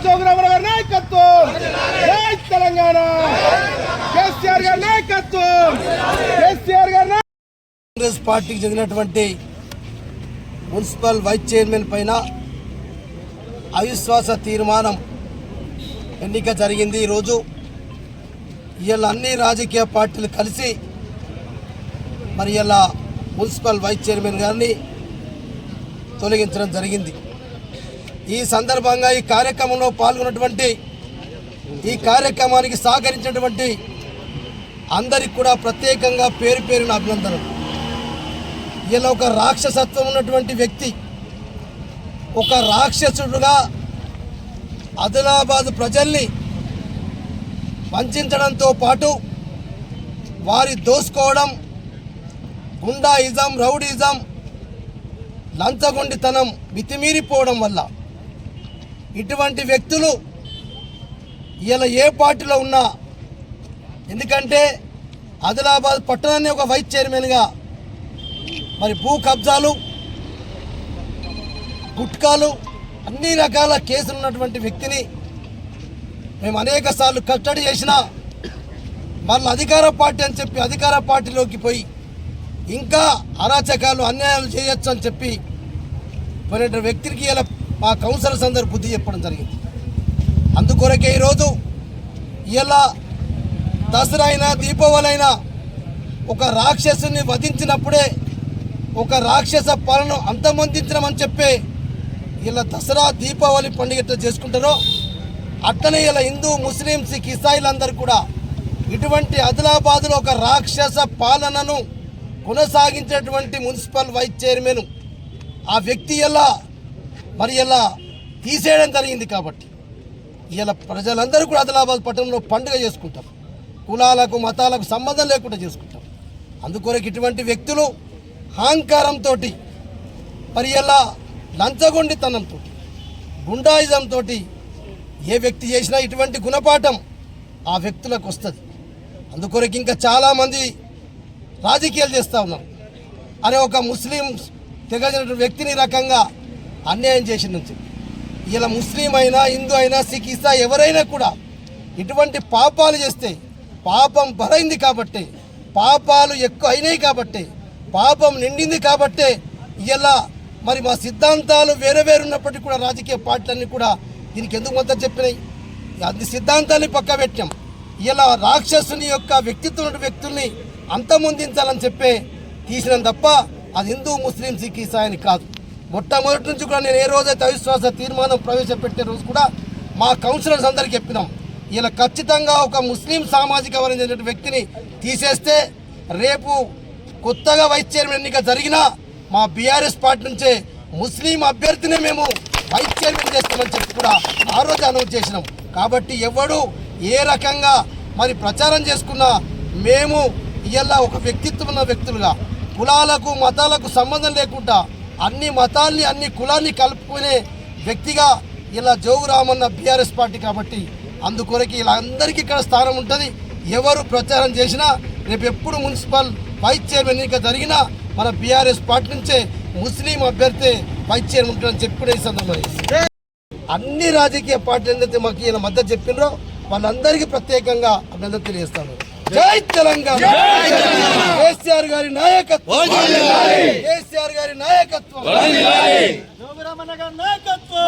అట్లాబాద్ గారి నాయకత్వం. జై తెలంగాణ. కేసీఆర్ గారి నాయకత్వం. కేసీఆర్ గారి కాంగ్రెస్ పార్టీకి చెందినటువంటి మున్సిపల్ వైస్ చైర్మన్ పైన అవిశ్వాస తీర్మానం ఎన్నిక జరిగింది ఈరోజు. ఇలా అన్ని రాజకీయ పార్టీలు కలిసి మరి ఇలా మున్సిపల్ వైస్ చైర్మన్ గారిని తొలగించడం జరిగింది. ఈ సందర్భంగా ఈ కార్యక్రమంలో పాల్గొన్నటువంటి ఈ కార్యక్రమానికి సహకరించినటువంటి అందరికి కూడా ప్రత్యేకంగా పేరు పేరున అభినందనలు. ఇలా ఒక రాక్షసత్వం ఉన్నటువంటి వ్యక్తి ఒక రాక్షసుడుగా ఆదిలాబాద్ ప్రజల్ని వంచడంతో పాటు వారి దోసుకోవడం గుండాయిజం రౌడీజం లంచగొండితనం మితిమీరిపోవడం వల్ల ఇటువంటి వ్యక్తులు ఇలా ఏ పార్టీలో ఉన్నా ఎందుకంటే ఆదిలాబాద్ పట్టణాన్ని ఒక వైస్ చైర్మన్గా మరి భూ కబ్జాలు గుట్కాలు అన్ని రకాల కేసులు ఉన్నటువంటి వ్యక్తిని మేము అనేక సార్లు కట్టడి చేసినా మళ్ళీ అధికార పార్టీ అని చెప్పి అధికార పార్టీలోకి పోయి ఇంకా అరాచకాలు అన్యాయాలు చేయొచ్చు అని చెప్పి మరి వ్యక్తికి ఇలా మా కౌన్సిలర్స్ అందరు బుద్ధి చెప్పడం జరిగింది. అందుకొరకే ఈరోజు ఇలా దసరా అయినా దీపావళి అయినా ఒక రాక్షసుని వధించినప్పుడే ఒక రాక్షస పాలన అంతమొందించడమని చెప్పి ఇలా దసరా దీపావళి పండుగ ఎట్లా చేసుకుంటారో అట్లనే ఇలా హిందూ ముస్లిం సిక్ ఇసాయిలందరూ కూడా ఇటువంటి ఆదిలాబాద్లో ఒక రాక్షస పాలనను కొనసాగించేటువంటి మున్సిపల్ వైస్ చైర్మన్ ఆ వ్యక్తి ఎలా మరి ఇలా తీసేయడం జరిగింది కాబట్టి ఇలా ప్రజలందరూ కూడా ఆదిలాబాద్ పట్టణంలో పండుగ చేసుకుంటాం కులాలకు మతాలకు సంబంధం లేకుండా చేసుకుంటాం అందుకొరకు ఇటువంటి వ్యక్తులు అహంకారంతో మరి ఇలా లంచగొండితనంతో గుండాయిజంతో ఏ వ్యక్తి చేసినా ఇటువంటి గుణపాఠం ఆ వ్యక్తులకు వస్తుంది. అందుకొరకు ఇంకా చాలామంది రాజకీయాలు చేస్తూ ఉన్నారు. అరే ఒక ముస్లిం తెగజన వ్యక్తిని రకంగా అన్యాయం చేసిందని నుంచి ఇలా ముస్లిం అయినా హిందూ అయినా సిక్ ఇస్తా ఎవరైనా కూడా ఇటువంటి పాపాలు చేస్తే పాపం బలైంది కాబట్టే పాపాలు ఎక్కువ అయినాయి కాబట్టే పాపం నిండింది కాబట్టే ఇలా మరి మా సిద్ధాంతాలు వేరే వేరు ఉన్నప్పటికీ కూడా రాజకీయ పార్టీలన్నీ కూడా దీనికి ఎందుకు మద్దతు చెప్పినాయి? అది సిద్ధాంతాన్ని పక్క పెట్టాం ఇలా రాక్షసుని యొక్క వ్యక్తిత్వం వ్యక్తుల్ని అంతమొందించాలని చెప్పే తీసినాం తప్ప అది హిందూ ముస్లిం సిక్ ఈసాయని కాదు. మొట్టమొదటి నుంచి కూడా నేను ఏ రోజైతే అవిశ్వాస తీర్మానం ప్రవేశపెట్టే రోజు కూడా మా కౌన్సిలర్స్ అందరికీ చెప్పినాం. ఇలా ఖచ్చితంగా ఒక ముస్లిం సామాజిక వర్గం చెందిన వ్యక్తిని తీసేస్తే రేపు కొత్తగా వైస్ చైర్మన్ ఎన్నిక జరిగినా మా బీఆర్ఎస్ పార్టీ నుంచే ముస్లిం అభ్యర్థినే మేము వైస్ చైర్మన్ చేస్తామని చెప్పి కూడా ఆ రోజు అనౌన్స్ చేసినాం. కాబట్టి ఎవడు ఏ రకంగా మరి ప్రచారం చేసుకున్నా మేము ఇలా ఒక వ్యక్తిత్వం ఉన్న వ్యక్తులుగా కులాలకు మతాలకు సంబంధం లేకుండా అన్ని మతాల్ని అన్ని కులాన్ని కలుపుకునే వ్యక్తిగా ఇలా జోగురామన్న బీఆర్ఎస్ పార్టీ కాబట్టి అందుకొరకు ఇలా అందరికీ ఇక్కడ స్థానం ఉంటుంది. ఎవరు ప్రచారం చేసినా రేపు ఎప్పుడు మున్సిపల్ వైస్ చైర్మన్ ఎన్నిక జరిగినా మన బీఆర్ఎస్ పార్టీ నుంచే ముస్లిం అభ్యర్థి వైస్ చైర్మన్ ఉంటుందని చెప్పిన కూడా ఈ అన్ని రాజకీయ పార్టీలు ఏదైతే మాకు ఈయన మద్దతు చెప్పిండ్రో వాళ్ళందరికీ ప్రత్యేకంగా అభినందన తెలియజేస్తాను. జై తెలంగాణ. కేసీఆర్ గారి నాయకత్వం. కేసీఆర్ గారి నాయకత్వం. నాయకత్వం.